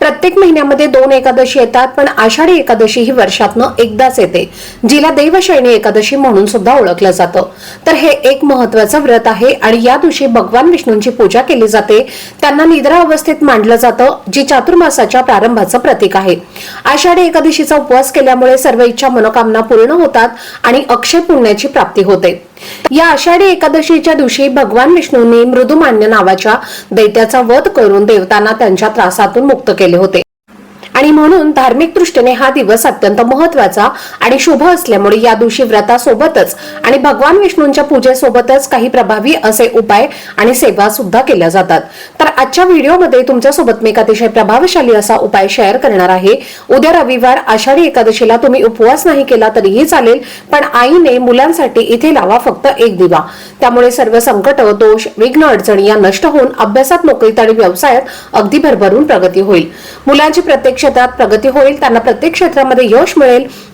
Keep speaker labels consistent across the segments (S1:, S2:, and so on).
S1: प्रत्येक महिन्यामध्ये दोन एकादशी येतात पण आषाढी एकादशी ही वर्षातनं एकदाच येते जिला देवशैनी एकादशी म्हणून सुद्धा ओळखलं जातं. तर हे एक महत्वाचं व्रत आहे आणि या दिवशी भगवान विष्णूंची पूजा केली जाते. त्यांना निद्रा अवस्थेत मांडलं जातं जी चातुर्मासाच्या प्रारंभाचं प्रतीक आहे. आषाढी एकादशीचा उपवास केल्यामुळे सर्व इच्छा मनोकामना पूर्ण होतात आणि अक्षय पुण्याची प्राप्ती होते. या आषाढी एकादशीच्या दिवशी भगवान विष्णूंनी मृदुमान्य नावाच्या दैत्याचा वध करून देवतांना त्यांच्या त्रासातून मुक्त केले होते. आणि म्हणून धार्मिक दृष्टीने हा दिवस अत्यंत महत्त्वाचा आणि शुभ असल्यामुळे या दिवशी व्रतासोबतच आणि भगवान विष्णूंच्या पूजेसोबतच काही प्रभावी असे उपाय आणि सेवा सुद्धा केल्या जातात. तर आजच्या व्हिडिओमध्ये तुमच्यासोबत मी एक अतिशय प्रभावशाली असा उपाय शेअर करणार आहे. उद्या रविवार आषाढी एकादशीला तुम्ही उपवास नाही केला तरीही चालेल पण आईने मुलांसाठी इथे लावा फक्त एक दिवा. त्यामुळे सर्व संकट दोष विघ्न अडचणी या नष्ट होऊन अभ्यासात नोकरीत आणि व्यवसायात अगदी भरभरून प्रगती होईल. मुलांची प्रत्यक्ष क्षेत्रात प्रगती होईल त्यांना प्रत्येक क्षेत्रामध्ये यश मिळेल.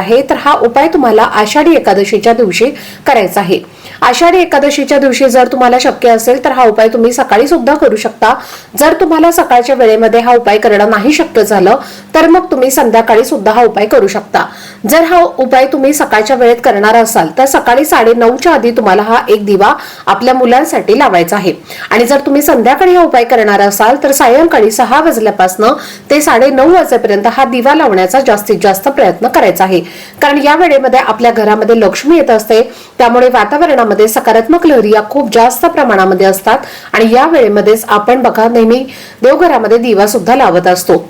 S1: आहे तर हा उपाय तुम्हाला आषाढी एकादशीच्या दिवशी करायचा आहे. आषाढी एकादशीच्या दिवशी जर तुम्हाला शक्य असेल तर हा उपाय तुम्ही सकाळी सुद्धा करू शकता. जर तुम्हाला सकाळच्या वेळेमध्ये हा उपाय करणं नाही शक्य झालं तर मग तुम्ही संध्याकाळी सुद्धा हा उपाय करू शकता. जर हा उपाय तुम्ही सकाळच्या वेळेत करणार असाल तर सकाळी साडे नऊच्या आधी तुम्हाला हा एक दिवा आपल्या मुलांसाठी लावायचा आहे. आणि जर तुम्ही संध्याकाळी हा उपाय करणार असाल तर सायंकाळी सहा वाजल्यापासून ते साडे नऊ वाजेपर्यंत हा दिवा लावण्याचा जास्तीत जास्त प्रयत्न करायचा आहे. कारण या वेळेमध्ये आपल्या घरामध्ये लक्ष्मी येत असते त्यामुळे वातावरण वातावरणामध्ये सकारात्मक लहरी या खूप जास्त प्रमाणामध्ये असतात. आणि या वेळेमध्येच आपण बघा नेहमी देवघरामध्ये दिवा सुद्धा लावत असतो.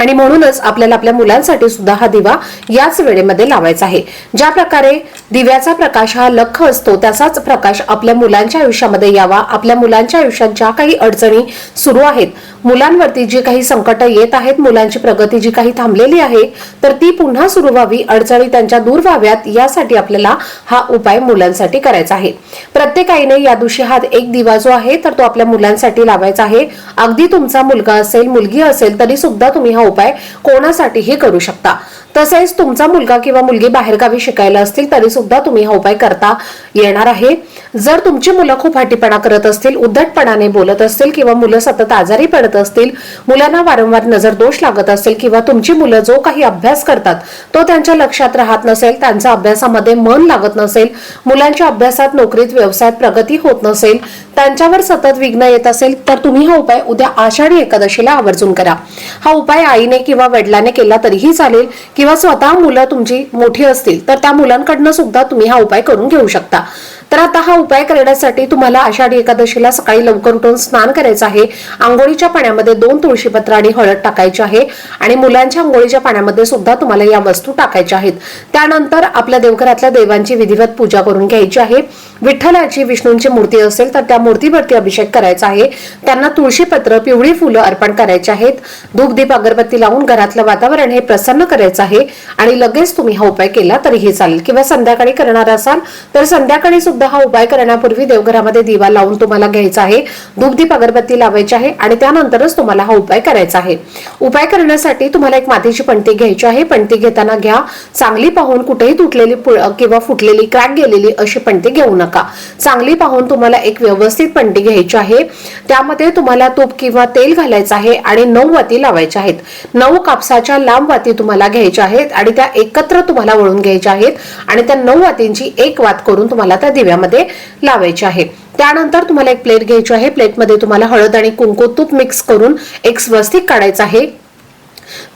S1: आणि म्हणूनच आपल्याला आपल्या मुलांसाठी सुद्धा हा दिवा याच वेळेमध्ये लावायचा आहे. ज्या प्रकारे दिव्याचा प्रकाश हा लख असतो त्याचाच प्रकाश आपल्या मुलांच्या आयुष्यामध्ये यावा. आपल्या मुलांच्या आयुष्यात ज्या काही अडचणी सुरू आहेत. मुलांवरती जी काही संकट येत आहेत मुलांची प्रगती जी काही थांबलेली आहे तर ती पुन्हा सुरू व्हावी. अडचणी त्यांच्या दूर व्हाव्यात यासाठी आपल्याला हा उपाय मुलांसाठी करायचा आहे. प्रत्येक आईने या दिवशी हा एक दिवा जो आहे तर तो आपल्या मुलांसाठी लावायचा आहे. अगदी तुमचा मुलगा असेल मुलगी असेल तरी सुद्धा तुम्ही हा उपाय कोणासाठीही करू शकता? तसेच तुमचा मुलगा किंवा मुलगी बाहेरगावी शिकायला असतील तरी सुद्धा तुम्ही हा उपाय करता येणार आहे. जर तुमची मुलं खूप हाटीपणा करत असतील उद्धटपणाने बोलत असतील किंवा मुलं सतत आजारी पडत असतील मुलांना वारंवार नजर दोष लागत असेल किंवा तुमची मुलं जो काही अभ्यास करतात तो त्यांच्या लक्षात राहत नसेल त्यांचा अभ्यासामध्ये मन लागत नसेल मुलांच्या अभ्यासात नोकरीत व्यवसायात प्रगती होत नसेल त्यांच्यावर सतत विघ्न येत असेल तर तुम्ही हा उपाय उद्या आषाढी एकादशीला आवर्जून करा. हा उपाय आईने किंवा वडिलाने केला तरीही चालेल किंवा स्वतः मुलं तुमची मोठी असतील तर त्या मुलांकडनं सुद्धा तुम्ही हा उपाय करून घेऊ शकता. तर आता हा उपाय करण्यासाठी तुम्हाला आषाढी एकादशीला सकाळी लवकर उठून स्नान करायचं आहे. आंघोळीच्या पाण्यामध्ये दोन तुळशीपत्र आणि हळद टाकायची आहे. आणि मुलांच्या आंघोळीच्या पाण्यामध्ये सुद्धा तुम्हाला या वस्तू टाकायच्या आहेत. त्यानंतर आपल्या देवघरातल्या देवांची विधिवत पूजा करून घ्यायची आहे. विठ्ठलाची विष्णूंची मूर्ती असेल तर त्या मूर्तीवरती अभिषेक करायचा आहे. त्यांना तुळशीपत्र पिवळी फुलं अर्पण करायची आहेत. धूपदीप अगरबत्ती लावून घरातलं वातावरण हे प्रसन्न करायचं आहे. आणि लगेच तुम्ही हा उपाय केला तरीही चालेल. किंवा संध्याकाळी करणार असाल तर संध्याकाळी सुद्धा हा उपाय करण्यापूर्वी देवघरामध्ये दिवा लावून तुम्हाला घ्यायचा आहे दुग्धीप अगरबत्ती लावायची आहे आणि त्यानंतरच तुम्हाला हा उपाय करायचा आहे. उपाय करण्यासाठी तुम्हाला एक मातीची पणती घ्यायची आहे. पणती घेताना घ्या. चांगली पाहून कुठेही तुटलेली किंवा फुटलेली क्रॅक गेलेली अशी पणती घेऊ नका. चांगली पाहून तुम्हाला एक व्यवस्थित पणती घ्यायची आहे. त्यामध्ये तुम्हाला तूप किंवा तेल घालायचं आहे आणि नऊ वाती लावायच्या आहेत. नऊ कापसाच्या लांब वाती तुम्हाला घ्यायच्या आहेत आणि त्या एकत्र तुम्हाला वळून घ्यायच्या आहेत आणि त्या नऊ वातींची एक वात करून तुम्हाला त्या दिव्यामध्ये लावायचे आहे. त्यानंतर तुम्हाला एक प्लेट घ्यायची आहे. प्लेटमध्ये तुम्हाला हळद आणि कुंकू तूप मिक्स करून एक स्वस्तिक काढायचं आहे.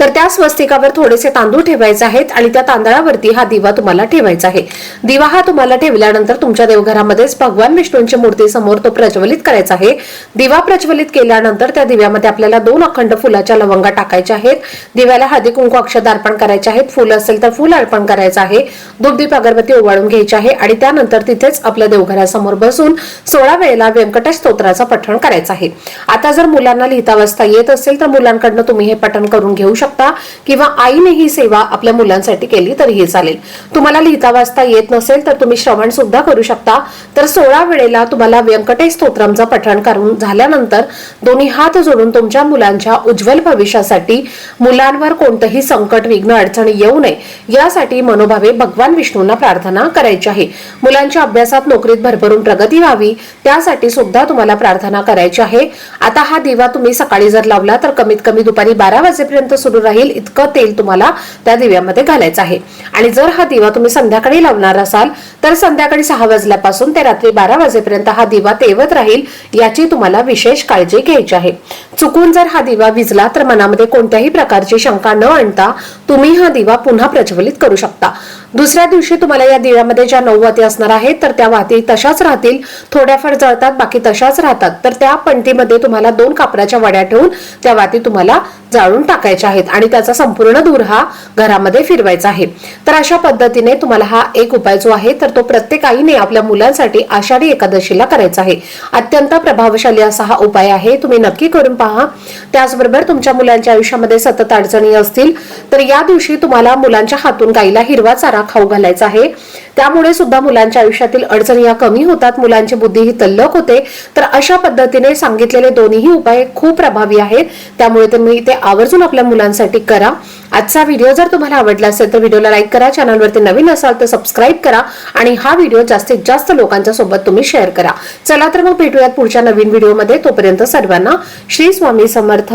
S2: तर त्या स्वस्तिकावर थोडेसे तांदूळ ठेवायचे आहेत आणि त्या तांदळावरती हा दिवा तुम्हाला ठेवायचा आहे. दिवा हा तुम्हाला ठेवल्यानंतर तुमच्या देवघरामध्येच भगवान विष्णूंची मूर्ती समोर तो प्रज्वलित करायचा आहे. दिवा प्रज्वलित केल्यानंतर त्या दिव्यामध्ये आपल्याला दोन अखंड फुलाच्या लवंगा टाकायच्या आहेत. दिव्याला हळदी कुंकू अक्षर अर्पण करायचे आहेत. फुल असेल तर फुल अर्पण करायचं आहे. धूपदीप अगरबत्ती ओवाळून घ्यायची आहे आणि त्यानंतर तिथेच आपल्या देवघरासमोर बसून सोळा वेळेला व्यंकटेश स्तोत्राचं पठण करायचं आहे. आता जर मुलांना लिहिता वाचता येत असेल तर मुलांकडनं तुम्ही हे पठण करून घेऊ शकता किंवा आईने ही सेवा आपल्या मुलांसाठी केली तरीही चालेल. तुम्हाला लिहिता वाचता येत नसेल तर तुम्ही श्रवण सुद्धा करू शकता. तर सोळा वेळेला तुम्हाला व्यंकटेश स्तोत्रांचं पठण करून झाल्यानंतर दोन्ही हात जोडून तुमच्या मुलांच्या उज्ज्वल भविष्यासाठी मुलांवर कोणतंही संकट विघ्न अडचणी येऊ नये यासाठी मनोभावे भगवान विष्णूंना प्रार्थना करायची आहे. मुलांच्या अभ्यासात नोकरीत भरभरून प्रगती व्हावी त्यासाठी सुद्धा तुम्हाला प्रार्थना करायची आहे. आता हा दिवा तुम्ही सकाळी जर लावला तर कमीत कमी दुपारी बारा वाजेपर्यंत पर्यंत सुरू राहील इतकं तेल तुम्हाला त्या दिव्यामध्ये घालायचं आहे. आणि जर हा दिवा तुम्ही संध्याकाळी लावणार असाल तर संध्याकाळी सहा वाजल्यापासून ते रात्री बारा वाजेपर्यंत हा दिवा तेवत राहील याची तुम्हाला विशेष काळजी घ्यायची आहे. चुकून जर हा दिवा विजला तर मनामध्ये कोणत्याही प्रकारची शंका न आणता तुम्ही हा दिवा पुन्हा प्रज्वलित करू शकता. दुसऱ्या दिवशी तुम्हाला या दिव्यामध्ये ज्या नऊ वाती असणार आहेत तर त्या वाती तशाच राहतील. थोड्याफार जळतात बाकी तशाच राहतात. तर त्या पंटीमध्ये तुम्हाला दोन कापडाच्या वड्या ठेवून त्या वाती तुम्हाला जाळून टाकायच्या आहेत आणि त्याचा संपूर्ण धूर हा घरामध्ये फिरवायचा आहे. तर अशा पद्धतीने तुम्हाला हा एक उपाय जो आहे तर तो प्रत्येक आईने आपल्या मुलांसाठी आषाढी एकादशीला करायचा आहे. अत्यंत प्रभावशाली असा हा उपाय आहे. तुम्ही नक्की करून पहा. त्याचबरोबर तुमच्या मुलांच्या आयुष्यामध्ये सतत अडचणी असतील तर या दिवशी तुम्हाला मुलांच्या हातून गाईला हिरवा चारा खाऊ घालायचा आहे. त्यामुळे सुद्धा मुलांच्या आयुष्यातील अडचणी या कमी होतात. मुलांची बुद्धी ही तल्लक होते. तर अशा पद्धतीने सांगितलेले दोन्ही उपाय खूप प्रभावी आहेत. त्यामुळे तुम्ही ते आवर्जून आपल्या मुलांसाठी करा. आजचा व्हिडिओ जर तुम्हाला आवडला असेल तर व्हिडिओला लाईक करा चॅनलवरती नवीन असाल तर सबस्क्राईब करा आणि हा व्हिडिओ जास्तीत जास्त लोकांच्या सोबत तुम्ही शेअर करा. चला तर मग भेटूयात पुढच्या नवीन व्हिडिओमध्ये. तोपर्यंत सर्वांना श्री स्वामी समर्थ.